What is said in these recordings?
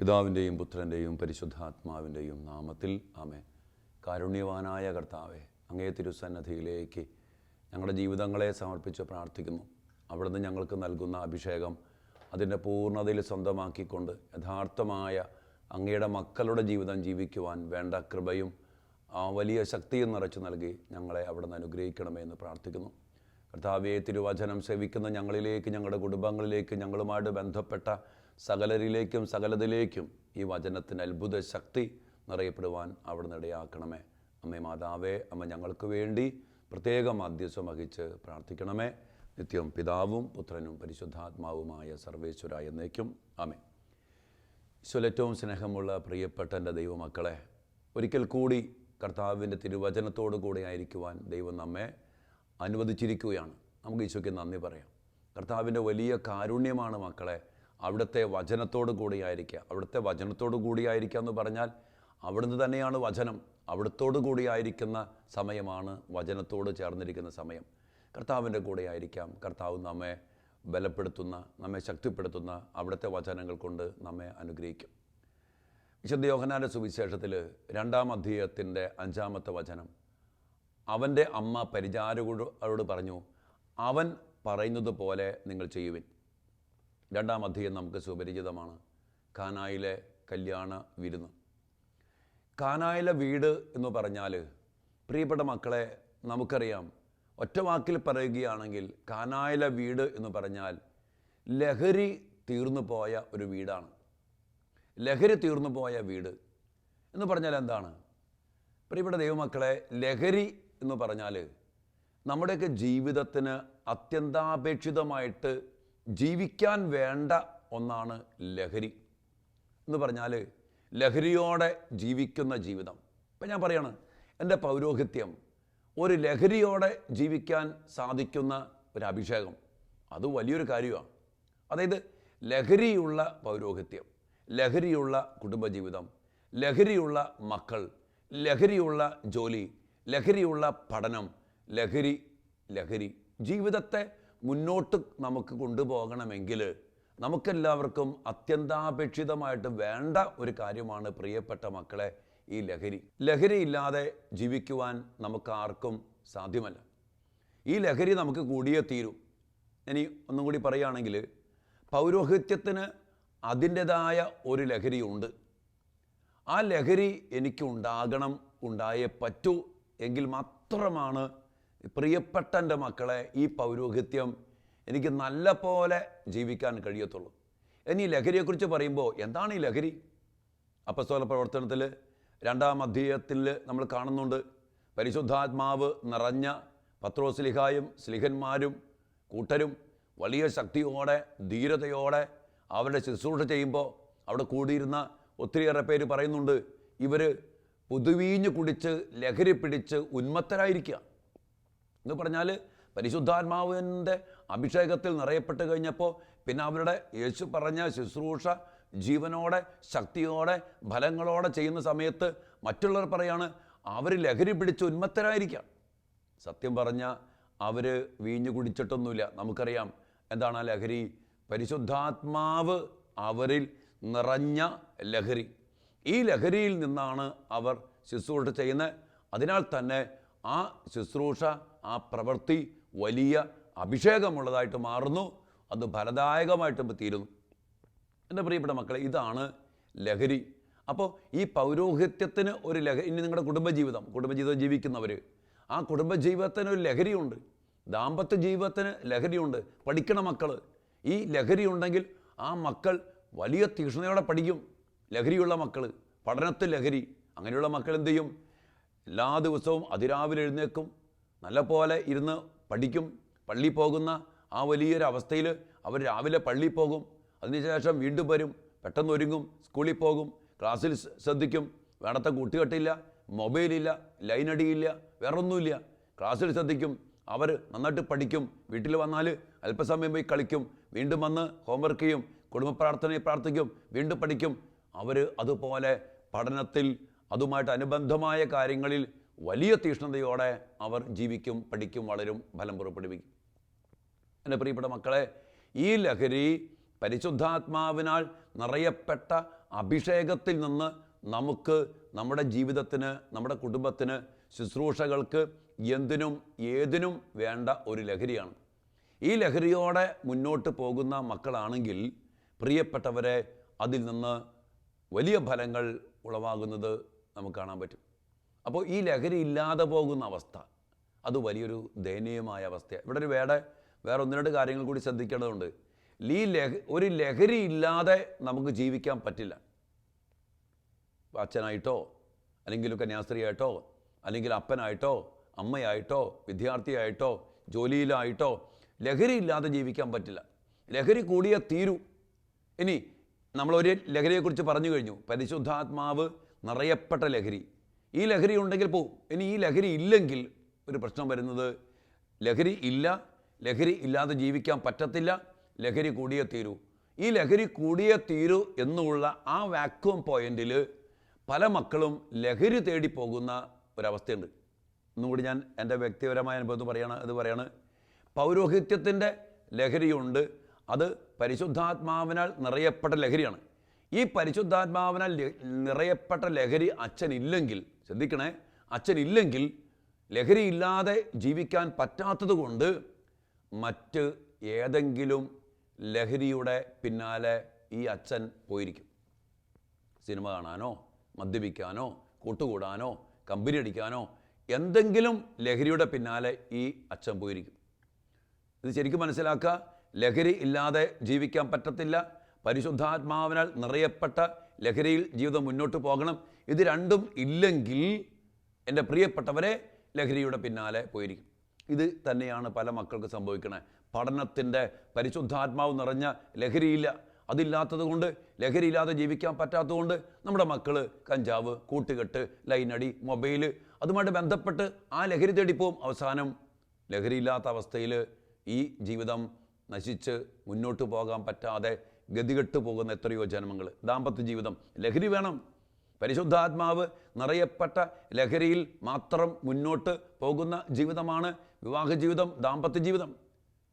പിതാവിന്റെയും പുത്രന്റെയും പരിശുദ്ധാത്മാവിന്റെയും നാമത്തിൽ ആമേ കാരുണ്യവാനായ കർത്താവെ അങ്ങേ തിരുസന്നധിയിലേക്ക് ഞങ്ങളുടെ ജീവിതങ്ങളെ സമർപ്പിച്ച് പ്രാർത്ഥിക്കുന്നു. അവിടുന്ന് ഞങ്ങൾക്ക് നൽകുന്ന അഭിഷേകം അതിന്റെ പൂർണതയിൽ സ്വന്തമാക്കിക്കൊണ്ട് യഥാർത്ഥമായ അങ്ങയുടെ മക്കളുടെ ജീവിതം ജീവിക്കുവാൻ വേണ്ട കൃപയും വലിയ ശക്തിയും നിറച്ചു നൽകി ഞങ്ങളെ അവിടെ നിന്ന് അനുഗ്രഹിക്കണമേ എന്ന് പ്രാർത്ഥിക്കുന്നു. കർത്താവെ തിരുവചനം സേവിക്കുന്ന ഞങ്ങളിലേക്ക് ഞങ്ങളുടെ കുടുംബങ്ങളിലേക്ക് ഞങ്ങളുമായിട്ട് ബന്ധപ്പെട്ട സകലരിലേക്കും സകലതിലേക്കും ഈ വചനത്തിന് അത്ഭുത ശക്തി നിറയപ്പെടുവാൻ അവിടുന്ന് ഇടയാക്കണമേ. അമ്മേ മാതാവേ അമ്മ ഞങ്ങൾക്ക് വേണ്ടി പ്രത്യേകം മാധ്യസ്ഥം വഹിച്ച് പ്രാർത്ഥിക്കണമേ. നിത്യം പിതാവും പുത്രനും പരിശുദ്ധാത്മാവുമായ സർവേശ്വര എന്നേക്കും. ആമേ ഈശോലേറ്റവും സ്നേഹമുള്ള പ്രിയപ്പെട്ട എന്റെ ദൈവമക്കളെ ഒരിക്കൽ കൂടി കർത്താവിന്റെ തിരുവചനത്തോടു കൂടെ ആയിരിക്കുവാൻ ദൈവം നമ്മെ അനുവദിച്ചിരിക്കുകയാണ്. നമുക്ക് ഈശോയ്ക്ക് നന്ദി പറയാം. കർത്താവിന്റെ വലിയ കാരുണ്യമാണ് മക്കളെ അവിടുത്തെ വചനത്തോടു കൂടിയായിരിക്കുക അവിടുത്തെ വചനത്തോടു കൂടിയായിരിക്കുക എന്ന് പറഞ്ഞാൽ അവിടുന്ന് തന്നെയാണ് വചനം. അവിടുത്തോടു കൂടിയായിരിക്കുന്ന സമയമാണ് വചനത്തോട് ചേർന്നിരിക്കുന്ന സമയം. കർത്താവിന്റെ കൂടെ ആയിരിക്കാം. കർത്താവ് നമ്മെ ബലപ്പെടുത്തുന്ന നമ്മെ ശക്തിപ്പെടുത്തുന്ന അവിടുത്തെ വചനങ്ങൾ കൊണ്ട് നമ്മെ അനുഗ്രഹിക്കും. വിശുദ്ധ യോഹനാന്റെ സുവിശേഷത്തിൽ രണ്ടാം അധ്യായത്തിന്റെ അഞ്ചാമത്തെ വചനം. അവന്റെ അമ്മ പരിചാരകരോട് പറഞ്ഞു അവൻ പറയുന്നത് പോലെ നിങ്ങൾ ചെയ്യുവിൻ. രണ്ടാം അധ്യയം നമുക്ക് സുപരിചിതമാണ്. കാനായിലെ കല്യാണ വിരുന്ന്. കാനായിലെ വീട് എന്ന് പറഞ്ഞാൽ പ്രിയപ്പെട്ട മക്കളെ നമുക്കറിയാം ഒറ്റ വാക്കിൽ പറയുകയാണെങ്കിൽ കാനായിലെ വീട് എന്ന് പറഞ്ഞാൽ ലഹരി തീർന്നു പോയ ഒരു വീടാണ്. ലഹരി തീർന്നു പോയ വീട് എന്ന് പറഞ്ഞാൽ എന്താണ്? പ്രിയപ്പെട്ട ദൈവമക്കളെ ലഹരി എന്ന് പറഞ്ഞാൽ നമ്മുടെയൊക്കെ ജീവിതത്തിന് അത്യന്താപേക്ഷിതമായിട്ട് ജീവിക്കാൻ വേണ്ട ഒന്നാണ് ലഹരി എന്ന് പറഞ്ഞാൽ ലഹരിയോടെ ജീവിക്കുന്ന ജീവിതം. ഇപ്പം ഞാൻ പറയാണ് എന്റെ പൗരോഹിത്യം ഒരു ലഹരിയോടെ ജീവിക്കാൻ സാധിക്കുന്ന ഒരു അഭിഷേകം അത് വലിയൊരു കാര്യമാണ്. അതായത് ലഹരിയുള്ള പൗരോഹിത്യം. ലഹരിയുള്ള കുടുംബജീവിതം ലഹരിയുള്ള മക്കൾ ലഹരിയുള്ള ജോലി ലഹരിയുള്ള പഠനം ലഹരി ലഹരി ജീവിതത്തെ മുന്നോട്ട് നമുക്ക് കൊണ്ടുപോകണമെങ്കിൽ നമുക്കെല്ലാവർക്കും അത്യന്താപേക്ഷിതമായിട്ട് വേണ്ട ഒരു കാര്യമാണ് പ്രിയപ്പെട്ട മക്കളെ ഈ ലഹരി. ലഹരി ഇല്ലാതെ ജീവിക്കുവാൻ നമുക്കാർക്കും സാധ്യമല്ല. ഈ ലഹരി നമുക്ക് കൂടിയേ തീരൂ. ഇനി ഒന്നും കൂടി പറയുകയാണെങ്കിൽ പൗരോഹിത്യത്തിന് അതിന്റെതായ ഒരു ലഹരിയുണ്ട്. ആ ലഹരി എനിക്ക് ഉണ്ടാകണം ഉണ്ടായേ പറ്റൂ എങ്കിൽ മാത്രമാണ് പ്രിയപ്പെട്ട എന്റെ മക്കളെ ഈ പൗരോഹിത്യം എനിക്ക് നല്ല പോലെ ജീവിക്കാൻ കഴിയത്തുള്ളൂ. ഇനി ലഹരിയെക്കുറിച്ച് പറയുമ്പോൾ എന്താണ് ഈ ലഹരി? അപ്പസ്തോല പ്രവർത്തനത്തിൽ രണ്ടാം അധ്യായത്തിൽ നമ്മൾ കാണുന്നുണ്ട്. പരിശുദ്ധാത്മാവ് നിറഞ്ഞ പത്രോസ്ലിഹായും സ്ലിഹന്മാരും കൂട്ടരും വലിയ ശക്തിയോടെ ധീരതയോടെ അവരുടെ ശുശ്രൂഷ ചെയ്യുമ്പോൾ അവിടെ കൂടിയിരുന്ന ഒത്തിരിയേറെ പേര് പറയുന്നുണ്ട് ഇവർ പുതുവീഞ്ഞ് കുടിച്ച് ലഹരി പിടിച്ച് ഉന്മത്തരായിരിക്കുക. എന്ന് പറഞ്ഞാൽ പരിശുദ്ധാത്മാവിന്റെ അഭിഷേകത്തിൽ നിറയപ്പെട്ട് കഴിഞ്ഞപ്പോൾ പിന്നെ അവരുടെ യേശു പറഞ്ഞ ശുശ്രൂഷ ജീവനോടെ ശക്തിയോടെ ഫലങ്ങളോടെ ചെയ്യുന്ന സമയത്ത് മറ്റുള്ളവർ പറയാണ് അവർ ലഹരി പിടിച്ച് ഉന്മത്തരായിരിക്കാം സത്യം പറഞ്ഞാൽ അവർ വീഞ്ഞു കുടിച്ചിട്ടൊന്നുമില്ല. നമുക്കറിയാം എന്താണ് ആ ലഹരി? പരിശുദ്ധാത്മാവ് അവരിൽ നിറഞ്ഞ ലഹരി. ഈ ലഹരിയിൽ നിന്നാണ് അവർ ശുശ്രൂഷ ചെയ്യുന്നത്. അതിനാൽ തന്നെ ആ ശുശ്രൂഷ ആ പ്രവൃത്തി വലിയ അഭിഷേകമുള്ളതായിട്ട് മാറുന്നു. അത് ഫലദായകമായിട്ട് തീരുന്നു. എന്റെ പ്രിയപ്പെട്ട മക്കളെ ഇതാണ് ലഹരി. അപ്പോൾ ഈ പൗരോഹിത്യത്തിന് ഒരു ലഹരി ഇനി നിങ്ങളുടെ കുടുംബജീവിതം കുടുംബജീവിതം ജീവിക്കുന്നവർ ആ കുടുംബജീവിതത്തിന് ഒരു ലഹരിയുണ്ട്. ദാമ്പത്യ ജീവിതത്തിന് ലഹരിയുണ്ട്. പഠിക്കണ മക്കൾ ഈ ലഹരി ഉണ്ടെങ്കിൽ ആ മക്കൾ വലിയ തീക്ഷ്ണതയോടെ പഠിക്കും. ലഹരിയുള്ള മക്കൾ പഠനത്തിൽ ലഹരി അങ്ങനെയുള്ള മക്കൾ എന്ത് ചെയ്യും? എല്ലാ ദിവസവും അതിരാവിലെ എഴുന്നേക്കും നല്ലപോലെ ഇരുന്ന് പഠിക്കും. പള്ളി പോകുന്ന ആ വലിയൊരു അവസ്ഥയിൽ അവർ രാവിലെ പള്ളി പോകും. അതിനുശേഷം വീണ്ടും വരും. പെട്ടെന്ന് ഒരുങ്ങും. സ്കൂളിൽ പോകും. ക്ലാസ്സിൽ ശ്ര- ശ്രദ്ധിക്കും. വേണ്ടത്തെ കൂട്ടുകെട്ടില്ല. മൊബൈലില്ല. ലൈനടിയില്ല വേറൊന്നുമില്ല. ക്ലാസ്സിൽ ശ്രദ്ധിക്കും. അവർ നന്നായിട്ട് പഠിക്കും. വീട്ടിൽ വന്നാൽ അല്പസമയം പോയി കളിക്കും. വീണ്ടും വന്ന് ഹോംവർക്ക് ചെയ്യും കുടുംബ പ്രാർത്ഥനയിൽ പ്രാർത്ഥിക്കും വീണ്ടും പഠിക്കും. അവർ അതുപോലെ പഠനത്തിൽ അതുമായിട്ട് അനുബന്ധമായ കാര്യങ്ങളിൽ വലിയ തീഷ്ണതയോടെ അവർ ജീവിക്കും പഠിക്കും വളരും ഫലം പുറപ്പെടുവിക്കും. എന്റെ പ്രിയപ്പെട്ട മക്കളെ ഈ ലഹരി പരിശുദ്ധാത്മാവിനാൽ നിറയപ്പെട്ട അഭിഷേകത്തിൽ നിന്ന് നമുക്ക് നമ്മുടെ ജീവിതത്തിന് നമ്മുടെ കുടുംബത്തിന് ശുശ്രൂഷകൾക്ക് എന്തിനും ഏതിനും വേണ്ട ഒരു ലഹരിയാണ്. ഈ ലഹരിയോടെ മുന്നോട്ട് പോകുന്ന മക്കളാണെങ്കിൽ പ്രിയപ്പെട്ടവരെ അതിൽ നിന്ന് വലിയ ഫലങ്ങൾ ഉളവാകുന്നത് നമുക്ക് കാണാൻ പറ്റും. അപ്പോൾ ഈ ലഹരി ഇല്ലാതെ പോകുന്ന അവസ്ഥ അത് വലിയൊരു ദയനീയമായ അവസ്ഥയാണ് ഇവിടെ ഒരു വേറെ വേറെ ഒന്ന് രണ്ട് കാര്യങ്ങൾ കൂടി ശ്രദ്ധിക്കേണ്ടതുണ്ട്. ഈ ലഹ ഒരു ലഹരി ഇല്ലാതെ നമുക്ക് ജീവിക്കാൻ പറ്റില്ല. അച്ഛനായിട്ടോ അല്ലെങ്കിൽ കന്യാസ്ത്രീയായിട്ടോ അല്ലെങ്കിൽ അപ്പനായിട്ടോ അമ്മയായിട്ടോ വിദ്യാർത്ഥിയായിട്ടോ ജോലിയിലായിട്ടോ ലഹരി ഇല്ലാതെ ജീവിക്കാൻ പറ്റില്ല. ലഹരി കൂടിയ തീരൂ. ഇനി നമ്മളൊരു ലഹരിയെക്കുറിച്ച് പറഞ്ഞു കഴിഞ്ഞു. പരിശുദ്ധാത്മാവ് നിറയപ്പെട്ട ലഹരി. ഈ ലഹരി ഉണ്ടെങ്കിൽ പോവും. ഇനി ഈ ലഹരി ഇല്ലെങ്കിൽ ഒരു പ്രശ്നം വരുന്നത് ലഹരി ഇല്ല ലഹരി ഇല്ലാതെ ജീവിക്കാൻ പറ്റത്തില്ല ലഹരി കൂടിയ തീരൂ. ഈ ലഹരി കൂടിയ തീരൂ എന്നുള്ള ആ വാക്വം പോയിന്റിൽ പല മക്കളും ലഹരി തേടി പോകുന്ന ഒരവസ്ഥയുണ്ട്. ഒന്നുകൂടി ഞാൻ എന്റെ വ്യക്തിപരമായ അനുഭവത്തിൽ പറയാണ് അത് പറയാണ്. പൗരോഹിത്യത്തിന്റെ ലഹരിയുണ്ട്. അത് പരിശുദ്ധാത്മാവിനാൽ നിറയപ്പെട്ട ലഹരിയാണ്. ഈ പരിശുദ്ധാത്മാവിനാൽ നിറയപ്പെട്ട ലഹരി അച്ഛനില്ലെങ്കിൽ ശ്രദ്ധിക്കണേ അച്ഛനില്ലെങ്കിൽ ലഹരിയില്ലാതെ ജീവിക്കാൻ പറ്റാത്തത് കൊണ്ട് മറ്റ് ഏതെങ്കിലും ലഹരിയുടെ പിന്നാലെ ഈ അച്ഛൻ പോയിരിക്കും. സിനിമ കാണാനോ മദ്യപിക്കാനോ കൂട്ടുകൂടാനോ കമ്പനി അടിക്കാനോ എന്തെങ്കിലും ലഹരിയുടെ പിന്നാലെ ഈ അച്ഛൻ പോയിരിക്കും. ഇത് ശരിക്കും മനസ്സിലാക്കുക. ലഹരി ഇല്ലാതെ ജീവിക്കാൻ പറ്റത്തില്ല. പരിശുദ്ധാത്മാവിനാൽ നിറയപ്പെട്ട ലഹരിയിൽ ജീവിതം മുന്നോട്ട് പോകണം. ഇത് രണ്ടും ഇല്ലെങ്കിൽ എന്റെ പ്രിയപ്പെട്ടവരെ ലഹരിയുടെ പിന്നാലെ പോയിരിക്കും. ഇത് തന്നെയാണ് പല മക്കൾക്ക് സംഭവിക്കുന്നത് പഠനത്തിന്റെ പരിശുദ്ധാത്മാവ് നിറഞ്ഞ ലഹരിയില്ല. അതില്ലാത്തത് കൊണ്ട് ലഹരിയില്ലാതെ ജീവിക്കാൻ പറ്റാത്തതുകൊണ്ട് നമ്മുടെ മക്കൾ കഞ്ചാവ് കൂട്ടുകെട്ട് ലൈനടി മൊബൈൽ അതുമായിട്ട് ബന്ധപ്പെട്ട് ആ ലഹരി തേടിപ്പോവും. അവസാനം ലഹരിയില്ലാത്ത അവസ്ഥയിൽ ഈ ജീവിതം നശിച്ച് മുന്നോട്ട് പോകാൻ പറ്റാതെ ഗതികെട്ട് പോകുന്ന എത്രയോ ജന്മങ്ങൾ. ദാമ്പത്യ ജീവിതം. ലഹരി വേണം. പരിശുദ്ധാത്മാവ് നിറയപ്പെട്ട ലഹരിയിൽ മാത്രം മുന്നോട്ട് പോകുന്ന ജീവിതമാണ് വിവാഹ ജീവിതം ദാമ്പത്യ ജീവിതം.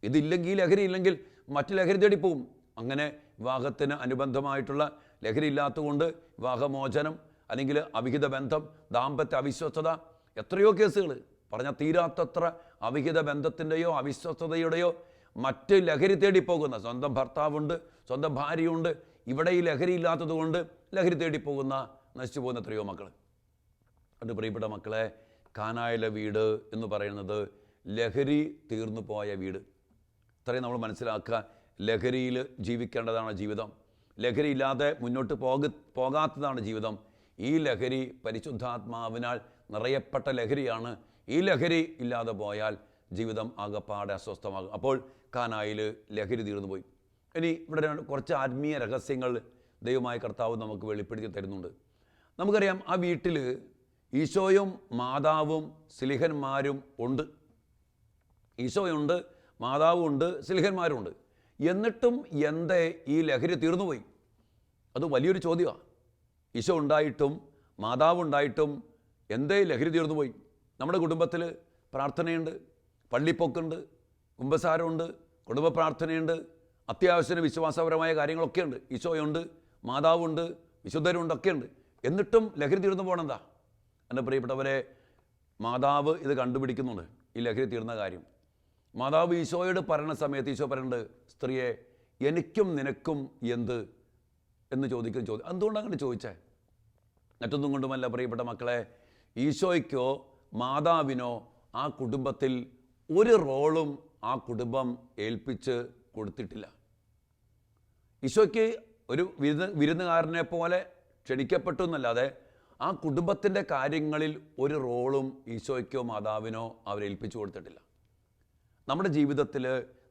ഇതില്ലെങ്കിൽ ലഹരി ഇല്ലെങ്കിൽ മറ്റ് ലഹരി തേടി പോവും. അങ്ങനെ വിവാഹത്തിന് അനുബന്ധമായിട്ടുള്ള ലഹരി ഇല്ലാത്തതുകൊണ്ട് വിവാഹമോചനം അല്ലെങ്കിൽ അവിഹിത ബന്ധം ദാമ്പത്യ അവിശ്വസ്തത എത്രയോ കേസുകൾ പറഞ്ഞാൽ തീരാത്തത്ര അവിഹിത ബന്ധത്തിന്റെയോ അവിശ്വസ്തതയുടെയോ മറ്റ് ലഹരി തേടി പോകുന്ന സ്വന്തം ഭർത്താവുണ്ട് സ്വന്തം ഭാര്യയുണ്ട് ഇവിടെ ഈ ലഹരി ഇല്ലാത്തത് കൊണ്ട് ലഹരി തേടി പോകുന്ന നശിച്ചു പോകുന്ന എത്രയോ മക്കൾ അത് പ്രിയപ്പെട്ട മക്കളെ കാനായിലെ വീട് എന്ന് പറയുന്നത് ലഹരി തീർന്നു പോയ വീട്. ഇത്രയും നമ്മൾ മനസ്സിലാക്കുക ലഹരിയിൽ ജീവിക്കേണ്ടതാണ് ജീവിതം. ലഹരി ഇല്ലാതെ മുന്നോട്ട് പോക പോകാത്തതാണ് ജീവിതം. ഈ ലഹരി പരിശുദ്ധാത്മാവിനാൽ നിറയപ്പെട്ട ലഹരിയാണ് ഈ ലഹരി ഇല്ലാതെ പോയാൽ ജീവിതം ആകെപ്പാടെ അസ്വസ്ഥമാകും. അപ്പോൾ കാനായിൽ ലഹരി തീർന്നു പോയി. ഇനി ഇവിടെ കുറച്ച് ആത്മീയ രഹസ്യങ്ങൾ ദൈവമായ കർത്താവ് നമുക്ക് വെളിപ്പെടുത്തി തരുന്നുണ്ട്. നമുക്കറിയാം ആ വീട്ടിൽ ഈശോയും മാതാവും സിലിഹന്മാരും ഉണ്ട്. ഈശോയുണ്ട് മാതാവുണ്ട് സ്ലിഹന്മാരുണ്ട്. എന്നിട്ടും എന്തേ ഈ ലഹരി തീർന്നുപോയി അത് വലിയൊരു ചോദ്യമാണ് ഈശോ ഉണ്ടായിട്ടും മാതാവ് ഉണ്ടായിട്ടും എന്തേ ലഹരി തീർന്നുപോയി നമ്മുടെ കുടുംബത്തിൽ പ്രാർത്ഥനയുണ്ട് പള്ളിപ്പൊക്കുണ്ട് കുംഭസാരമുണ്ട് കുടുംബ പ്രാർത്ഥനയുണ്ട് അത്യാവശ്യത്തിന് വിശ്വാസപരമായ കാര്യങ്ങളൊക്കെ ഉണ്ട് ഈശോയുണ്ട് മാതാവുണ്ട് വിശുദ്ധരുണ്ട് ഒക്കെ ഉണ്ട് എന്നിട്ടും ലഹരി തീർന്നു പോകണെന്താ എന്റെ പ്രിയപ്പെട്ടവരെ മാതാവ് ഇത് കണ്ടുപിടിക്കുന്നുണ്ട് ഈ ലഹരി തീർന്ന കാര്യം. മാതാവ് ഈശോയോട് പറയുന്ന സമയത്ത് ഈശോ പറയുന്നുണ്ട് സ്ത്രീയെ എനിക്കും നിനക്കും എന്ത്? എന്ന് ചോദിക്കുന്ന ചോദ്യം എന്തുകൊണ്ടാണ് അങ്ങനെ ചോദിച്ചേ? മറ്റൊന്നും കൊണ്ടുമല്ല പ്രിയപ്പെട്ട മക്കളെ ഈശോയ്ക്കോ മാതാവിനോ ആ കുടുംബത്തിൽ ഒരു റോളും ആ കുടുംബം ഏൽപ്പിച്ച് കൊടുത്തിട്ടില്ല. ഈശോയ്ക്ക് ഒരു വിരുന്ന് വിരുന്നുകാരനെ പോലെ ക്ഷണിക്കപ്പെട്ടു എന്നല്ലാതെ ആ കുടുംബത്തിന്റെ കാര്യങ്ങളിൽ ഒരു റോളും ഈശോയ്ക്കോ മാതാവിനോ അവരേൽപ്പിച്ചു കൊടുത്തിട്ടില്ല. നമ്മുടെ ജീവിതത്തിൽ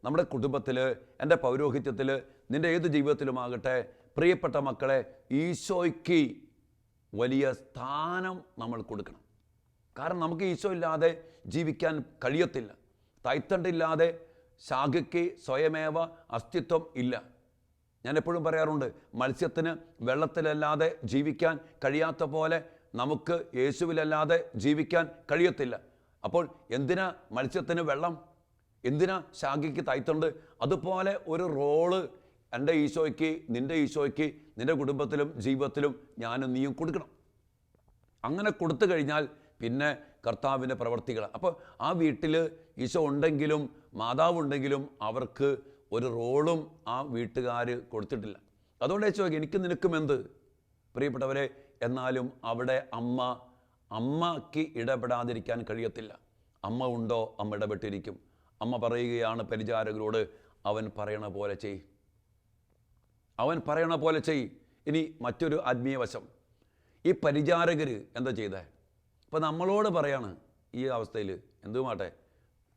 നമ്മുടെ കുടുംബത്തിൽ എന്റെ പൗരോഹിത്യത്തിൽ നിന്റെ ഏത് ജീവിതത്തിലുമാകട്ടെ പ്രിയപ്പെട്ട മക്കളെ ഈശോയ്ക്ക് വലിയ സ്ഥാനം നമ്മൾ കൊടുക്കണം. കാരണം നമുക്ക് ഈശോ ഇല്ലാതെ ജീവിക്കാൻ കഴിയത്തില്ല. തൈത്തണ്ടില്ലാതെ ശാഖയ്ക്ക് സ്വയമേവ അസ്തിത്വം ഇല്ല. ഞാൻ എപ്പോഴും പറയാറുണ്ട് മത്സ്യത്തിന് വെള്ളത്തിലല്ലാതെ ജീവിക്കാൻ കഴിയാത്ത പോലെ നമുക്ക് യേശുവിലല്ലാതെ ജീവിക്കാൻ കഴിയത്തില്ല. അപ്പോൾ എന്തിനാ മത്സ്യത്തിന് വെള്ളം? എന്തിനാ ശാഖയ്ക്ക് തൈത്തണ്ട്? അതുപോലെ ഒരു റോൾ എന്റെ ഈശോയ്ക്ക് നിന്റെ ഈശോയ്ക്ക് നിന്റെ കുടുംബത്തിലും ജീവിതത്തിലും ഞാനും നീയും കൊടുക്കണം. അങ്ങനെ കൊടുത്തു കഴിഞ്ഞാൽ പിന്നെ കർത്താവിന്റെ പ്രവർത്തികൾ. അപ്പോൾ ആ വീട്ടിൽ ഈശോ ഉണ്ടെങ്കിലും മാതാവ് ഉണ്ടെങ്കിലും അവർക്ക് ഒരു റോളും ആ വീട്ടുകാർ കൊടുത്തിട്ടില്ല. അതുകൊണ്ട് ഈശോ എനിക്ക് നിനക്കും എന്ത്? പ്രിയപ്പെട്ടവരെ എന്നാലും അവിടെ അമ്മ അമ്മയ്ക്ക് ഇടപെടാതിരിക്കാൻ കഴിയത്തില്ല. അമ്മ ഉണ്ടോ? അമ്മ ഇടപെട്ടിരിക്കും. അമ്മ പറയുകയാണ് പരിചാരകരോട് അവൻ പറയണ പോലെ ചെയ്. അവൻ പറയണ പോലെ ചെയ്. ഇനി മറ്റൊരു ആത്മീയ വശം. ഈ പരിചാരകർ എന്താ ചെയ്തേ? ഇപ്പം നമ്മളോട് പറയാണ് ഈ അവസ്ഥയിൽ എന്തുമാട്ടെ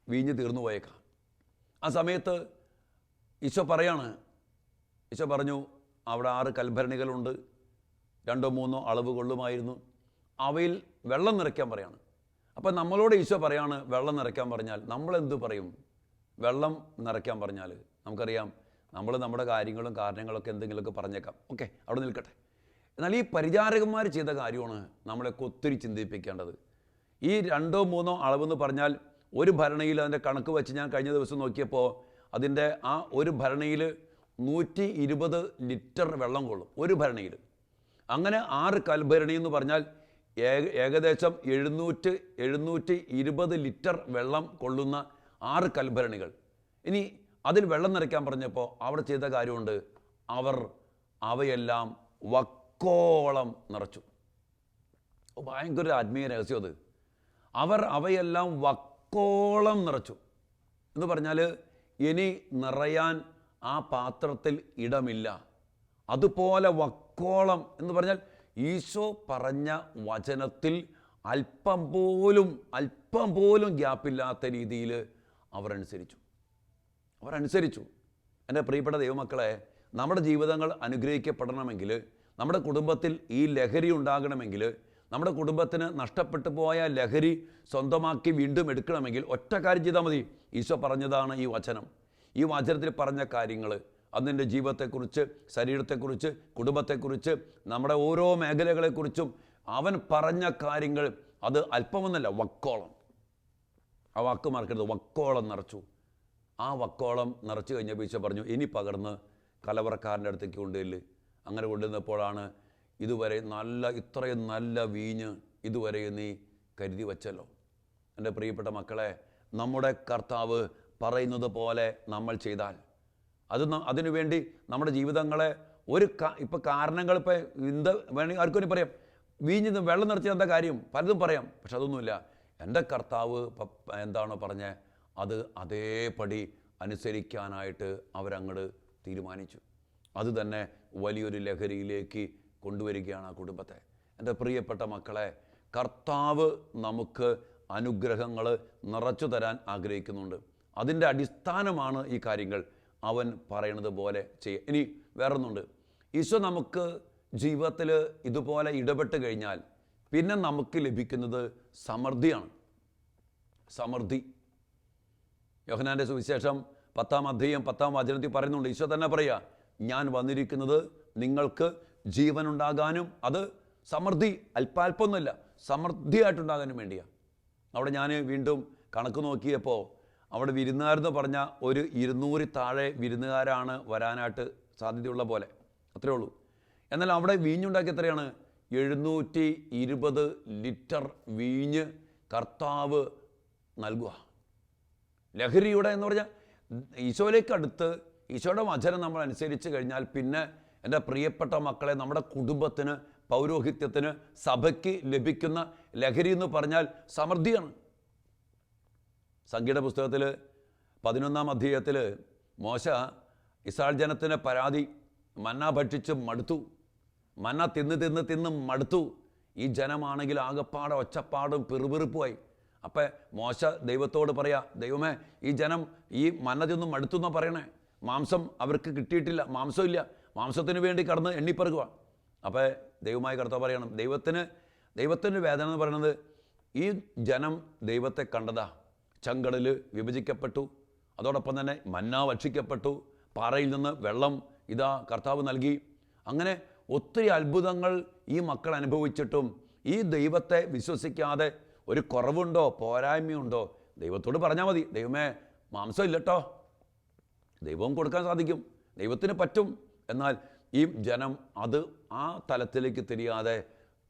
വീഞ്ഞ് തീർന്നു പോയേക്കാം. ആ സമയത്ത് ഈശോ പറയാണ് ഈശോ പറഞ്ഞു അവിടെ ആറ് കൽഭരണികളുണ്ട് രണ്ടോ മൂന്നോ അളവ് കൊള്ളുമായിരുന്നു. അവയിൽ വെള്ളം നിറയ്ക്കാൻ പറയാണ്. അപ്പം നമ്മളോട് ഈശോ പറയാണ് വെള്ളം നിറയ്ക്കാൻ പറഞ്ഞാൽ നമ്മളെന്ത് പറയും? വെള്ളം നിറയ്ക്കാൻ പറഞ്ഞാൽ നമുക്കറിയാം നമ്മൾ നമ്മുടെ കാര്യങ്ങളും കാരണങ്ങളൊക്കെ എന്തെങ്കിലുമൊക്കെ പറഞ്ഞേക്കാം. ഓക്കെ അവിടെ നിൽക്കട്ടെ. എന്നാൽ ഈ പരിചാരകന്മാർ ചെയ്ത കാര്യമാണ് നമ്മളെ ഒത്തിരി ചിന്തിപ്പിക്കേണ്ടത്. ഈ രണ്ടോ മൂന്നോ അളവെന്ന് പറഞ്ഞാൽ ഒരു ഭരണിയിൽ അതിന്റെ കണക്ക് വെച്ച് ഞാൻ കഴിഞ്ഞ ദിവസം നോക്കിയപ്പോൾ അതിന്റെ ആ ഒരു ഭരണിയിൽ നൂറ്റി ഇരുപത് ലിറ്റർ വെള്ളം കൊള്ളും ഒരു ഭരണിയിൽ. അങ്ങനെ ആറ് കൽഭരണി എന്ന് പറഞ്ഞാൽ ഏക ഏകദേശം എഴുന്നൂറ്റ് എഴുന്നൂറ്റി ഇരുപത് ലിറ്റർ വെള്ളം കൊള്ളുന്ന ആറ് കൽഭരണികൾ. ഇനി അതിൽ വെള്ളം നിറയ്ക്കാൻ പറഞ്ഞപ്പോൾ അവിടെ ചെയ്ത കാര്യമുണ്ട് അവർ അവയെല്ലാം വക്കോളം നിറച്ചു. ഭയങ്കര ആത്മീയ രഹസ്യം അത്. അവർ അവയെല്ലാം വക്കോളം നിറച്ചു. എന്ന് പറഞ്ഞാൽ ഇനി നിറയാൻ ആ പാത്രത്തിൽ ഇടമില്ല. അതുപോലെ വക്കോളം എന്ന് പറഞ്ഞാൽ ഈശോ പറഞ്ഞ വചനത്തിൽ അല്പം പോലും അല്പം പോലും ഗ്യാപ്പില്ലാത്ത രീതിയിൽ അവരനുസരിച്ചു. അവരനുസരിച്ചു. എന്റെ പ്രിയപ്പെട്ട ദൈവമക്കളെ നമ്മുടെ ജീവിതങ്ങൾ അനുഗ്രഹിക്കപ്പെടണമെങ്കിൽ നമ്മുടെ കുടുംബത്തിൽ ഈ ലഹരി ഉണ്ടാകണമെങ്കിൽ നമ്മുടെ കുടുംബത്തിന് നഷ്ടപ്പെട്ടു പോയ ലഹരി സ്വന്തമാക്കി വീണ്ടും എടുക്കണമെങ്കിൽ ഒറ്റ കാര്യം ചെയ്താൽ മതി. ഈശോ പറഞ്ഞതാണ് ഈ വചനം. ഈ വചനത്തിൽ പറഞ്ഞ കാര്യങ്ങൾ അതിന്റെ ജീവിതത്തെക്കുറിച്ച് ശരീരത്തെക്കുറിച്ച് കുടുംബത്തെക്കുറിച്ച് നമ്മുടെ ഓരോ മേഖലകളെക്കുറിച്ചും അവൻ പറഞ്ഞ കാര്യങ്ങൾ അത് അല്പമൊന്നല്ല വക്കോളം. ആ വാക്ക് മറക്കരുത് വക്കോളം നിറച്ചു. ആ വക്കോളം നിറച്ചു കഴിഞ്ഞപ്പോൾ ഈശോ പറഞ്ഞു ഇനി പകർന്ന് കലവറക്കാരന്റെ അടുത്തേക്ക് കൊണ്ടുവരില്ല അങ്ങനെ കൊണ്ടുവന്നപ്പോഴാണ് ഇതുവരെ നല്ല ഇത്രയും നല്ല വീഞ്ഞ് ഇതുവരെ നീ കരുതി വച്ചല്ലോ. എന്റെ പ്രിയപ്പെട്ട മക്കളെ നമ്മുടെ കർത്താവ് പറയുന്നത് പോലെ നമ്മൾ ചെയ്താൽ. അത് അതിനുവേണ്ടി നമ്മുടെ ജീവിതങ്ങളെ ഒരു ഇപ്പോൾ കാരണങ്ങൾ ഇപ്പോൾ എന്ത് വേണമെങ്കിൽ ആർക്കും പറയാം. വീഞ്ഞിന്ന് വെള്ളം നിറച്ചാൽ എന്താ കാര്യം? പലതും പറയാം. പക്ഷെ അതൊന്നുമില്ല. എന്റെ കർത്താവ് എന്താണോ പറഞ്ഞത് അത് അതേപടി അനുസരിക്കാനായിട്ട് അവരങ്ങോട്ട് തീരുമാനിച്ചു. അത് തന്നെ വലിയൊരു ലഹരിയിലേക്ക് കൊണ്ടുവരികയാണ് ആ കുടുംബത്തെ. എന്റെ പ്രിയപ്പെട്ട മക്കളെ കർത്താവ് നമുക്ക് അനുഗ്രഹങ്ങൾ നിറച്ചു തരാൻ ആഗ്രഹിക്കുന്നുണ്ട്. അതിന്റെ അടിസ്ഥാനമാണ് ഈ കാര്യങ്ങൾ അവൻ പറയണത് പോലെ ചെയ്യുക ഇനി വേറൊന്നുണ്ട്. ഈശോ നമുക്ക് ജീവിതത്തിൽ ഇതുപോലെ ഇടപെട്ട് കഴിഞ്ഞാൽ പിന്നെ നമുക്ക് ലഭിക്കുന്നത് സമൃദ്ധിയാണ്. സമൃദ്ധി. യോഹനാന്റെ സുവിശേഷം പത്താം അധ്യയം പത്താം വചനത്തിൽ പറയുന്നുണ്ട് ഈശോ തന്നെ പറയുക ഞാൻ വന്നിരിക്കുന്നത് നിങ്ങൾക്ക് ജീവൻ ഉണ്ടാകാനും അത് സമൃദ്ധി അല്പാൽപ്പൊന്നുമില്ല സമൃദ്ധിയായിട്ടുണ്ടാകാനും വേണ്ടിയാണ് അവിടെ ഞാൻ വീണ്ടും കണക്ക് നോക്കിയപ്പോൾ അവിടെ വിരുന്നുകാരെന്ന് പറഞ്ഞ ഒരു ഇരുന്നൂറ് താഴെ വിരുന്നുകാരാണ് വരാനായിട്ട് സാധ്യതയുള്ള പോലെ. അത്രേ ഉള്ളൂ. എന്നാൽ അവിടെ വീഞ്ഞുണ്ടാക്കി എത്രയാണ്? എഴുന്നൂറ്റി ഇരുപത് ലിറ്റർ വീഞ്ഞ് കർത്താവ് നൽകുക ലഹരിയുടെ എന്ന് പറഞ്ഞാൽ ഈശോയിലേക്ക് അടുത്ത് ഈശോയുടെ വചനം നമ്മൾ അനുസരിച്ച് കഴിഞ്ഞാൽ പിന്നെ എന്റെ പ്രിയപ്പെട്ട മക്കളെ നമ്മുടെ കുടുംബത്തിന് പൗരോഹിത്യത്തിന് സഭയ്ക്ക് ലഭിക്കുന്ന ലഹരി എന്ന് പറഞ്ഞാൽ സമൃദ്ധിയാണ്. സംഗീത പുസ്തകത്തിൽ പതിനൊന്നാം അധ്യായത്തിൽ മോശ ഇസ്രായേൽ ജനത്തിന്റെ പരാതി മന്ന ഭക്ഷിച്ച് മടുത്തു. മന്ന തിന്ന് തിന്ന് തിന്ന് മടുത്തു. ഈ ജനമാണെങ്കിൽ ആകപ്പാടെ ഒച്ചപ്പാടും പിറുപിറുപ്പുമായി. അപ്പം മോശ ദൈവത്തോട് പറയാ ദൈവമേ ഈ ജനം ഈ മന്ന തിന്നും മടുത്തു എന്നാണ് പറയണേ. മാംസം അവർക്ക് കിട്ടിയിട്ടില്ല. മാംസമില്ല മാംസത്തിന് വേണ്ടി കടന്ന് എണ്ണിപ്പറക്കുക. അപ്പോൾ ദൈവമായി കർത്താവ് പറയണം ദൈവത്തിന് ദൈവത്തിന്റെ വേദന എന്ന് പറയുന്നത് ഈ ജനം ദൈവത്തെ കണ്ടതാ. ചങ്കടൽ വിഭജിക്കപ്പെട്ടു. അതോടൊപ്പം തന്നെ മന്ന ഭക്ഷിക്കപ്പെട്ടു. പാറയിൽ നിന്ന് വെള്ളം ഇതാ കർത്താവ് നൽകി. അങ്ങനെ ഒത്തിരി അത്ഭുതങ്ങൾ ഈ മക്കൾ അനുഭവിച്ചിട്ടും ഈ ദൈവത്തെ വിശ്വസിക്കാതെ ഒരു കുറവുണ്ടോ? പോരായ്മയുണ്ടോ? ദൈവത്തോട് പറഞ്ഞാൽ മതി. ദൈവമേ മാംസം ഇല്ലട്ടോ. ദൈവം കൊടുക്കാൻ സാധിക്കും. ദൈവത്തിന് പറ്റും. എന്നാൽ ഈ ജനം അത് ആ തലത്തിലേക്ക് തിരിയാതെ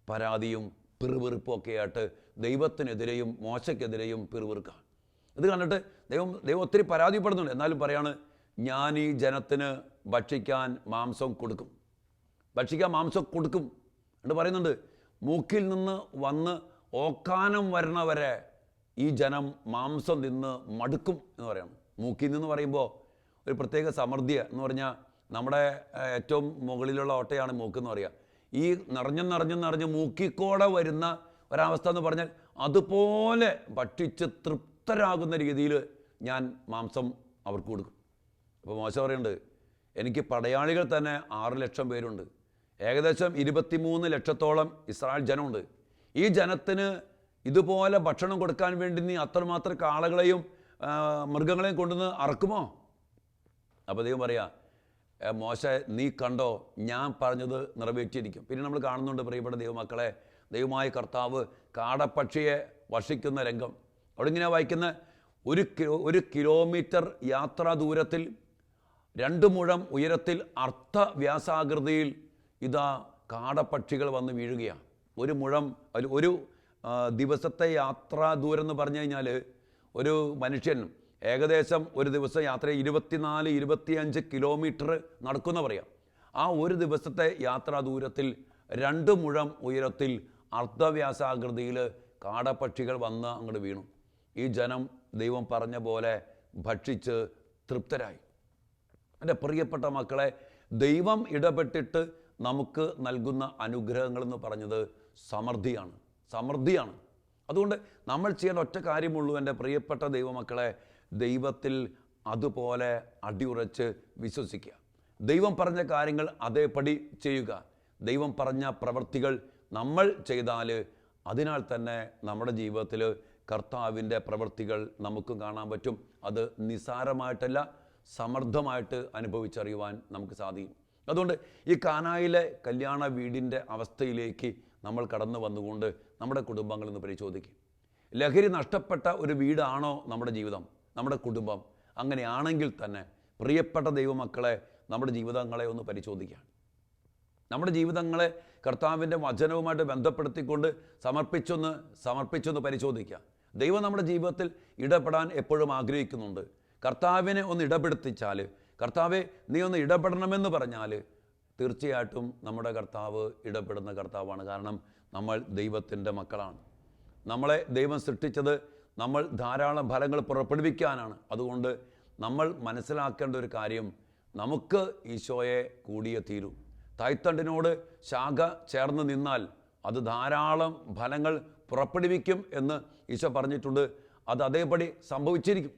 പരാതിയും പിറുപിറുപ്പൊക്കെ ആയിട്ട് ദൈവത്തിനെതിരെയും മോശയ്ക്കെതിരെയും പിറുപിറുക്കുക ഇത് കണ്ടിട്ട് ദൈവം ദൈവം ഒത്തിരി പരാതിപ്പെടുന്നുണ്ട്. എന്നാലും പറയാണ് ഞാൻ ഈ ജനത്തിന് ഭക്ഷിക്കാൻ മാംസം കൊടുക്കും. ഭക്ഷിക്കാൻ മാംസം കൊടുക്കും. എന്ന് പറയുന്നുണ്ട്. മൂക്കിൽ നിന്ന് വന്ന് ഓക്കാനം വരണവരെ ഈ ജനം മാംസം തിന്ന് മടുക്കും എന്ന് പറയാം മൂക്കിൽ നിന്ന് പറയുമ്പോൾ ഒരു പ്രത്യേക സമൃദ്ധി എന്ന് പറഞ്ഞാൽ നമ്മുടെ ഏറ്റവും മുകളിലുള്ള ഓട്ടയാണ് മൂക്ക് എന്ന് പറയുക ഈ നിറഞ്ഞു നിറഞ്ഞു നിറഞ്ഞ് മൂക്കിക്കോടെ വരുന്ന ഒരവസ്ഥ എന്ന് പറഞ്ഞാൽ അതുപോലെ ഭക്ഷിച്ച് തൃപ്തരാകുന്ന രീതിയിൽ ഞാൻ മാംസം അവർക്ക് കൊടുക്കും. അപ്പോൾ മോശം പറയുന്നുണ്ട് എനിക്ക് പടയാളികൾ തന്നെ ആറ് ലക്ഷം പേരുണ്ട്. ഏകദേശം ഇരുപത്തിമൂന്ന് ലക്ഷത്തോളം ഇസ്രായേൽ ജനമുണ്ട്. ഈ ജനത്തിന് ഇതുപോലെ ഭക്ഷണം കൊടുക്കാൻ വേണ്ടി നീ അത്രമാത്രം കാളകളെയും മൃഗങ്ങളെയും കൊണ്ടുവന്ന് അറക്കുമോ? അപ്പോൾ ദൈവം പറയാ മോശ നീ കണ്ടോ ഞാൻ പറഞ്ഞത് നിറവേറ്റിയിരിക്കും. പിന്നെ നമ്മൾ കാണുന്നുണ്ട് പ്രിയപ്പെട്ട ദൈവമക്കളെ ദൈവമായ കർത്താവ് കാടപ്പക്ഷിയെ വർഷിക്കുന്ന രംഗം. അവിടെ ഇങ്ങനെ വായിക്കുന്ന ഒരു കിലോ ഒരു കിലോമീറ്റർ യാത്രാ ദൂരത്തിൽ രണ്ട് മുഴം ഉയരത്തിൽ അർത്ഥ അർത്ഥവ്യാസാകൃതിയിൽ ഇതാ കാടപ്പക്ഷികൾ വന്ന് വീഴുകയാണ്. ഒരു മുഴം ഒരു ദിവസത്തെ യാത്രാ ദൂരം എന്ന് പറഞ്ഞു കഴിഞ്ഞാൽ ഒരു മനുഷ്യൻ ഏകദേശം ഒരു ദിവസം യാത്ര ഇരുപത്തിനാല് ഇരുപത്തിയഞ്ച് കിലോമീറ്റർ നടക്കുന്ന പറയാം ആ ഒരു ദിവസത്തെ യാത്രാ ദൂരത്തിൽ രണ്ട് മുഴം ഉയരത്തിൽ അർദ്ധവ്യാസാകൃതിയിൽ കാടപ്പക്ഷികൾ വന്ന് അങ്ങോട്ട് വീണു. ഈ ജനം ദൈവം പറഞ്ഞ പോലെ ഭക്ഷിച്ച് തൃപ്തരായി. എന്റെ പ്രിയപ്പെട്ട മക്കളെ ദൈവം ഇടപെട്ടിട്ട് നമുക്ക് നൽകുന്ന അനുഗ്രഹങ്ങൾ എന്ന് പറഞ്ഞത് സമൃദ്ധിയാണ്. സമൃദ്ധിയാണ്. അതുകൊണ്ട് നമ്മൾ ചെയ്യേണ്ട ഒറ്റ കാര്യമുള്ളൂ എന്റെ പ്രിയപ്പെട്ട ദൈവമക്കളെ ദൈവത്തിൽ അതുപോലെ അടിയുറച്ച് വിശ്വസിക്കുക. ദൈവം പറഞ്ഞ കാര്യങ്ങൾ അതേപടി ചെയ്യുക. ദൈവം പറഞ്ഞ പ്രവൃത്തികൾ നമ്മൾ ചെയ്താൽ അതിനാൽ തന്നെ നമ്മുടെ ജീവിതത്തിൽ കർത്താവിന്റെ പ്രവൃത്തികൾ നമുക്ക് കാണാൻ പറ്റും. അത് നിസാരമായിട്ടല്ല സമർത്ഥമായിട്ട് അനുഭവിച്ചറിയുവാൻ നമുക്ക് സാധിക്കും. അതുകൊണ്ട് ഈ കാനായിലെ കല്യാണ വീടിന്റെ അവസ്ഥയിലേക്ക് നമ്മൾ കടന്നു വന്നുകൊണ്ട് നമ്മുടെ കുടുംബങ്ങളിൽ നിന്ന് പരിശോധിക്കും. ലഹരി നഷ്ടപ്പെട്ട ഒരു വീടാണോ നമ്മുടെ ജീവിതം? നമ്മുടെ കുടുംബം അങ്ങനെയാണെങ്കിൽ തന്നെ പ്രിയപ്പെട്ട ദൈവമക്കളെ നമ്മുടെ ജീവിതങ്ങളെ ഒന്ന് പരിശോധിക്കാം. നമ്മുടെ ജീവിതങ്ങളെ കർത്താവിന്റെ വചനവുമായിട്ട് ബന്ധപ്പെടുത്തിക്കൊണ്ട് സമർപ്പിച്ചൊന്ന് സമർപ്പിച്ചൊന്ന് പരിശോധിക്കുക ദൈവം നമ്മുടെ ജീവിതത്തിൽ ഇടപെടാൻ എപ്പോഴും ആഗ്രഹിക്കുന്നുണ്ട്. കർത്താവിനെ ഒന്ന് ഇടപെടുത്തിച്ചാൽ കർത്താവെ നീ ഒന്ന് ഇടപെടണമെന്ന് പറഞ്ഞാൽ തീർച്ചയായിട്ടും നമ്മുടെ കർത്താവ് ഇടപെടുന്ന കർത്താവാണ്. കാരണം നമ്മൾ ദൈവത്തിന്റെ മക്കളാണ്. നമ്മളെ ദൈവം സൃഷ്ടിച്ചത് നമ്മൾ ധാരാളം ഫലങ്ങൾ പുറപ്പെടുവിക്കാനാണ്. അതുകൊണ്ട് നമ്മൾ മനസ്സിലാക്കേണ്ട ഒരു കാര്യം നമുക്ക് ഈശോയെ കൂടിയ തീരൂ. തൈത്തണ്ടിനോട് ശാഖ ചേർന്ന് നിന്നാൽ അത് ധാരാളം ഫലങ്ങൾ പുറപ്പെടുവിക്കും എന്ന് ഈശോ പറഞ്ഞിട്ടുണ്ട്. അത് അതേപടി സംഭവിച്ചിരിക്കും.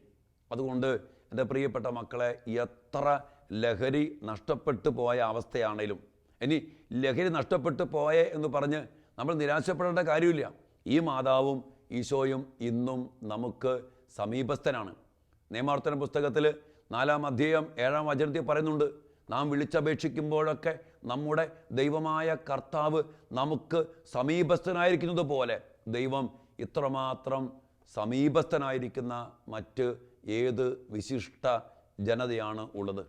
അതുകൊണ്ട് എന്റെ പ്രിയപ്പെട്ട മക്കളെ എത്ര ലഹരി നഷ്ടപ്പെട്ടു പോയ അവസ്ഥയാണേലും ഇനി ലഹരി നഷ്ടപ്പെട്ടു പോയേ എന്ന് പറഞ്ഞ് നമ്മൾ നിരാശപ്പെടേണ്ട കാര്യമില്ല. ഈ മാതാവും ഈശോയും ഇന്നും നമുക്ക് സമീപസ്ഥനാണ്. നിയമാർത്തന പുസ്തകത്തിൽ നാലാം അധ്യായം ഏഴാം വചനത്തിൽ പറയുന്നുണ്ട് നാം വിളിച്ചപേക്ഷിക്കുമ്പോഴൊക്കെ നമ്മുടെ ദൈവമായ കർത്താവ് നമുക്ക് സമീപസ്ഥനായിരിക്കുന്നത് പോലെ ദൈവം ഇത്രമാത്രം സമീപസ്ഥനായിരിക്കുന്ന മറ്റ് ഏത് വിശിഷ്ട ജനതയാണ് ഉള്ളത്?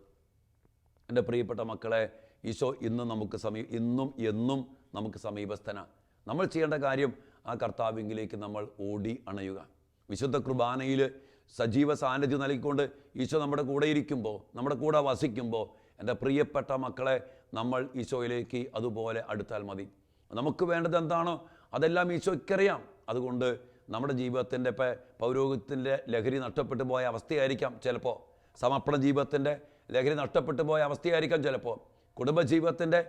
എന്റെ പ്രിയപ്പെട്ട മക്കളെ ഈശോ ഇന്ന് നമുക്ക് സമീ ഇന്നും എന്നും നമുക്ക് സമീപസ്ഥന. നമ്മൾ ചെയ്യേണ്ട കാര്യം ആ കർത്താവിങ്കിലേക്ക് നമ്മൾ ഓടി അണയുക. വിശുദ്ധ കുർബാനയിൽ സജീവ സാന്നിധ്യം നൽകിക്കൊണ്ട് ഈശോ നമ്മുടെ കൂടെ ഇരിക്കുമ്പോൾ നമ്മുടെ കൂടെ വസിക്കുമ്പോൾ എന്റെ പ്രിയപ്പെട്ട മക്കളെ നമ്മൾ ഈശോയിലേക്ക് അതുപോലെ അടുത്താൽ മതി. നമുക്ക് വേണ്ടത് എന്താണോ അതെല്ലാം ഈശോയ്ക്കറിയാം. അതുകൊണ്ട് നമ്മുടെ ജീവിതത്തിന്റെ ഇപ്പം പൗരോഹിത്യത്തിന്റെ ലഹരി നഷ്ടപ്പെട്ടു പോയ അവസ്ഥയായിരിക്കാം ചിലപ്പോൾ. സമർപ്പണ ജീവിതത്തിന്റെ ലഹരി നഷ്ടപ്പെട്ടു പോയ അവസ്ഥയായിരിക്കാം ചിലപ്പോൾ. കുടുംബജീവിതത്തിന്റെ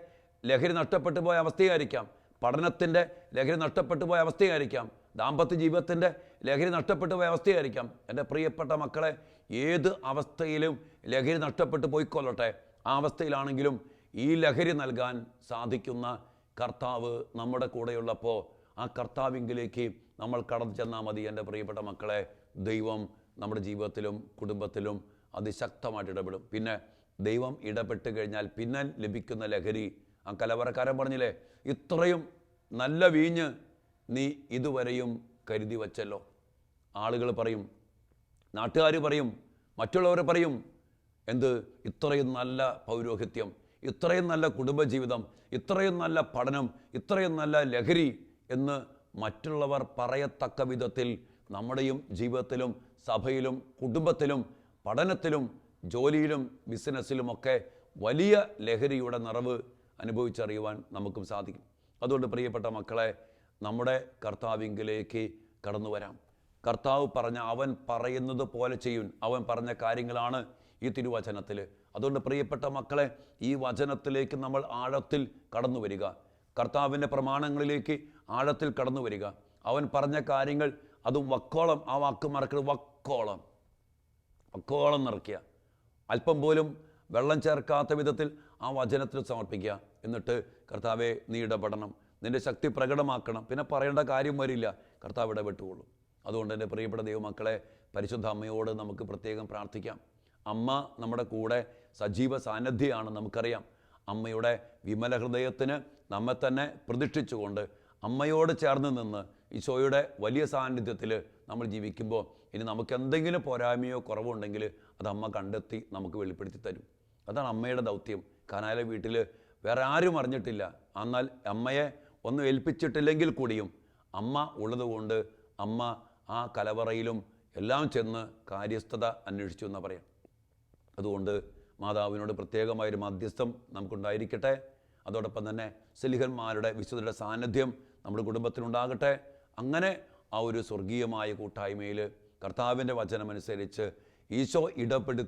ലഹരി നഷ്ടപ്പെട്ടു പോയ അവസ്ഥയായിരിക്കാം. പഠനത്തിന്റെ ലഹരി നഷ്ടപ്പെട്ടു പോയ അവസ്ഥയായിരിക്കാം. ദാമ്പത്യ ജീവിതത്തിന്റെ ലഹരി നഷ്ടപ്പെട്ടു പോയ അവസ്ഥയായിരിക്കാം. എന്റെ പ്രിയപ്പെട്ട മക്കളെ ഏത് അവസ്ഥയിലും ലഹരി നഷ്ടപ്പെട്ടു പോയിക്കൊള്ളട്ടെ. ആ അവസ്ഥയിലാണെങ്കിലും ഈ ലഹരി നൽകാൻ സാധിക്കുന്ന കർത്താവ് നമ്മുടെ കൂടെയുള്ളപ്പോൾ ആ കർത്താവിങ്കിലേക്ക് നമ്മൾ കടന്നു ചെന്നാൽ മതി. എന്റെ പ്രിയപ്പെട്ട മക്കളെ ദൈവം നമ്മുടെ ജീവിതത്തിലും കുടുംബത്തിലും അതിശക്തമായിട്ട് ഇടപെടും. പിന്നെ ദൈവം ഇടപെട്ട് കഴിഞ്ഞാൽ പിന്നെ ലഭിക്കുന്ന ലഹരി ആ കലവറക്കാരൻ പറഞ്ഞില്ലേ ഇത്രയും നല്ല വീഞ്ഞ് നീ ഇതുവരെയും കരുതി വച്ചല്ലോ. ആളുകൾ പറയും നാട്ടുകാർ പറയും മറ്റുള്ളവർ പറയും എന്ത് ഇത്രയും നല്ല പൗരോഹിത്യം ഇത്രയും നല്ല കുടുംബജീവിതം ഇത്രയും നല്ല പഠനം ഇത്രയും നല്ല ലഹരി എന്ന് മറ്റുള്ളവർ പറയത്തക്ക വിധത്തിൽ നമ്മുടെയും ജീവിതത്തിലും സഭയിലും കുടുംബത്തിലും പഠനത്തിലും ജോലിയിലും ബിസിനസ്സിലുമൊക്കെ വലിയ ലഹരിയുടെ നിറവ് അനുഭവിച്ചറിയുവാൻ നമുക്കും സാധിക്കും. അതുകൊണ്ട് പ്രിയപ്പെട്ട മക്കളെ നമ്മുടെ കർത്താവിങ്കിലേക്ക് കടന്നു വരാം. കർത്താവ് പറഞ്ഞ അവൻ പറയുന്നത് പോലെ ചെയ്യും. അവൻ പറഞ്ഞ കാര്യങ്ങളാണ് ഈ തിരുവചനത്തിൽ അതുകൊണ്ട് പ്രിയപ്പെട്ട മക്കളെ ഈ വചനത്തിലേക്ക് നമ്മൾ ആഴത്തിൽ കടന്നു വരിക. കർത്താവിന്റെ പ്രമാണങ്ങളിലേക്ക് ആഴത്തിൽ കടന്നു വരിക. അവൻ പറഞ്ഞ കാര്യങ്ങൾ അതും വക്കോളം ആ വാക്ക് മറക്കരുത് വക്കോളം. വക്കോളം നിറയ്ക്കുക. അല്പം പോലും വെള്ളം ചേർക്കാത്ത വിധത്തിൽ ആ വചനത്തിൽ സമർപ്പിക്കുക. എന്നിട്ട് കർത്താവെ നീ ഇടപെടണം. നിന്റെ ശക്തി പ്രകടമാക്കണം. പിന്നെ പറയേണ്ട കാര്യം വരില്ല. കർത്താവ് ഇടപെട്ടുകൊള്ളും അതുകൊണ്ട് എന്റെ പ്രിയപ്പെട്ട ദൈവമക്കളെ പരിശുദ്ധ അമ്മയോട് നമുക്ക് പ്രത്യേകം പ്രാർത്ഥിക്കാം. അമ്മ നമ്മുടെ കൂടെ സജീവ സാന്നിധ്യമാണ് നമുക്കറിയാം. അമ്മയുടെ വിമല ഹൃദയത്തിന് നമ്മെ തന്നെ പ്രതിഷ്ഠിച്ചുകൊണ്ട് അമ്മയോട് ചേർന്ന് നിന്ന് ഈശോയുടെ വലിയ സാന്നിധ്യത്തിൽ നമ്മൾ ജീവിക്കുമ്പോൾ ഇനി നമുക്ക് എന്തെങ്കിലും പോരായ്മയോ കുറവുണ്ടെങ്കിൽ അത് അമ്മ കണ്ടെത്തി നമുക്ക് വെളിപ്പെടുത്തി തരും. അതാണ് അമ്മയുടെ ദൗത്യം. കനാലെ വീട്ടിൽ വേറെ ആരും അറിഞ്ഞിട്ടില്ല. എന്നാൽ അമ്മയെ ഒന്നും ഏൽപ്പിച്ചിട്ടില്ലെങ്കിൽ കൂടിയും അമ്മ ഉള്ളതുകൊണ്ട് അമ്മ ആ കലവറയിലും എല്ലാം ചെന്ന് കാര്യസ്ഥത അന്വേഷിച്ചു എന്ന് പറയാം. അതുകൊണ്ട് മാതാവിനോട് പ്രത്യേകമായൊരു മധ്യസ്ഥം നമുക്കുണ്ടായിരിക്കട്ടെ. അതോടൊപ്പം തന്നെ സലിഹന്മാരുടെ വിശുദ്ധരുടെ സാന്നിധ്യം നമ്മുടെ കുടുംബത്തിനുണ്ടാകട്ടെ അങ്ങനെ ആ ഒരു സ്വർഗീയമായ കൂട്ടായ്മയിൽ കർത്താവിന്റെ വചനമനുസരിച്ച് ഈശോ ഇടപെടു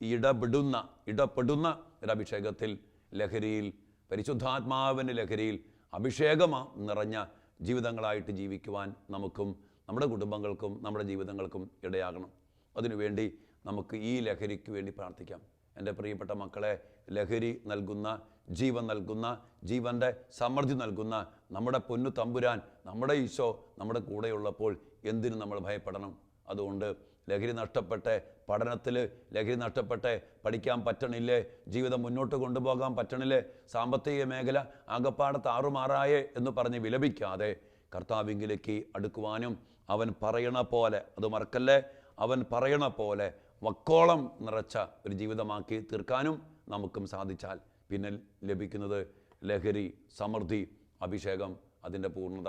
ഇടപെടുന്ന ഇടപെടുന്ന ഒരു അഭിഷേകത്തിൽ ലഹരിയിൽ പരിശുദ്ധാത്മാവിന്റെ ലഹരിയിൽ അഭിഷേകം നിറഞ്ഞ ജീവിതങ്ങളായിട്ട് ജീവിക്കുവാൻ നമുക്കും നമ്മുടെ കുടുംബങ്ങൾക്കും നമ്മുടെ ജീവിതങ്ങൾക്കും ഇടയാകണം. അതിനുവേണ്ടി നമുക്ക് ഈ ലഹരിക്ക് വേണ്ടി പ്രാർത്ഥിക്കാം. എന്റെ പ്രിയപ്പെട്ട മക്കളെ ലഹരി നൽകുന്ന ജീവൻ നൽകുന്ന ജീവന്റെ സമൃദ്ധി നൽകുന്ന നമ്മുടെ പൊന്നു തമ്പുരാൻ നമ്മുടെ ഈശോ നമ്മുടെ കൂടെയുള്ളപ്പോൾ എന്തിനു നമ്മൾ ഭയപ്പെടണം. അതുകൊണ്ട് ലഹരി നഷ്ടപ്പെട്ടെ പഠനത്തിൽ ലഹരി നഷ്ടപ്പെട്ടെ പഠിക്കാൻ പറ്റണില്ലേ? ജീവിതം മുന്നോട്ട് കൊണ്ടുപോകാൻ പറ്റണില്ലേ? സാമ്പത്തിക മേഖല ആകപ്പാടെ താറുമാറായേ എന്ന് പറഞ്ഞ് വിലപിക്കാതെ കർത്താവിങ്കിലേക്ക് അടുക്കുവാനും അവൻ പറയണ പോലെ അത് മറക്കല്ലേ? അവൻ പറയണ പോലെ വക്കോളം നിറച്ച ഒരു ജീവിതമാക്കി തീർക്കാനും നമുക്കും സാധിച്ചാൽ പിന്നെ ലഭിക്കുന്നത് ലഹരി സമൃദ്ധി അഭിഷേകം അതിന്റെ പൂർണത.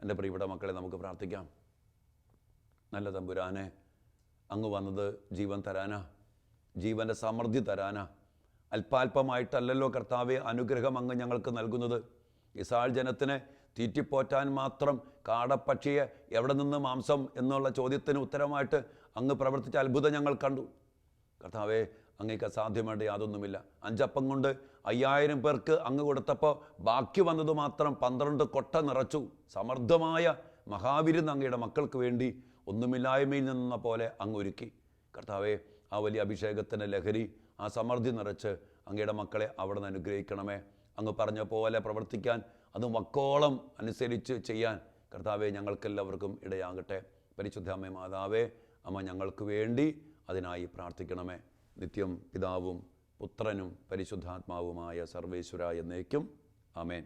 എന്റെ പ്രിയപ്പെട്ട മക്കളെ നമുക്ക് പ്രാർത്ഥിക്കാം. നല്ല തമ്പുരാനെ അങ്ങ് വന്നത് ജീവൻ തരാനാ. ജീവന്റെ സമൃദ്ധി തരാനാ. അല്പാൽപമായിട്ടല്ലല്ലോ കർത്താവെ അനുഗ്രഹം അങ്ങ് ഞങ്ങൾക്ക് നൽകുന്നത്. ഇസാൾ ജനത്തിനെ തീറ്റിപ്പോറ്റാൻ മാത്രം കാടപ്പക്ഷിയെ എവിടെ നിന്ന് മാംസം എന്നുള്ള ചോദ്യത്തിന് ഉത്തരമായിട്ട് അങ്ങ് പ്രവർത്തിച്ച അത്ഭുതം ഞങ്ങൾ കണ്ടു. കർത്താവെ അങ്ങേക്ക് അസാധ്യമായിട്ട് യാതൊന്നുമില്ല. അഞ്ചപ്പം കൊണ്ട് അയ്യായിരം പേർക്ക് അങ്ങ് കൊടുത്തപ്പോൾ ബാക്കി വന്നത് മാത്രം പന്ത്രണ്ട് കൊട്ട നിറച്ചു. സമർദ്ദമായ മഹാവിരുന്ന് അങ്ങയുടെ മക്കൾക്ക് വേണ്ടി ഒന്നുമില്ലായ്മയിൽ നിന്ന പോലെ അങ്ങ് ഒരുക്കി. കർത്താവെ ആ വലിയ അഭിഷേകത്തിന്റെ ലഹരി ആ സമൃദ്ധി നിറച്ച് അങ്ങയുടെ മക്കളെ അവിടെ നിന്ന് അനുഗ്രഹിക്കണമേ. അങ്ങ് പറഞ്ഞ പോലെ പ്രവർത്തിക്കാൻ അത് വക്കോളം അനുസരിച്ച് ചെയ്യാൻ കർത്താവെ ഞങ്ങൾക്കെല്ലാവർക്കും ഇടയാകട്ടെ. പരിശുദ്ധ അമ്മ മാതാവേ അമ്മ ഞങ്ങൾക്ക് വേണ്ടി അതിനായി പ്രാർത്ഥിക്കണമേ. നിത്യം പിതാവും പുത്രനും പരിശുദ്ധാത്മാവുമായ സർവേശ്വര എന്നേക്കും. ആമേൻ.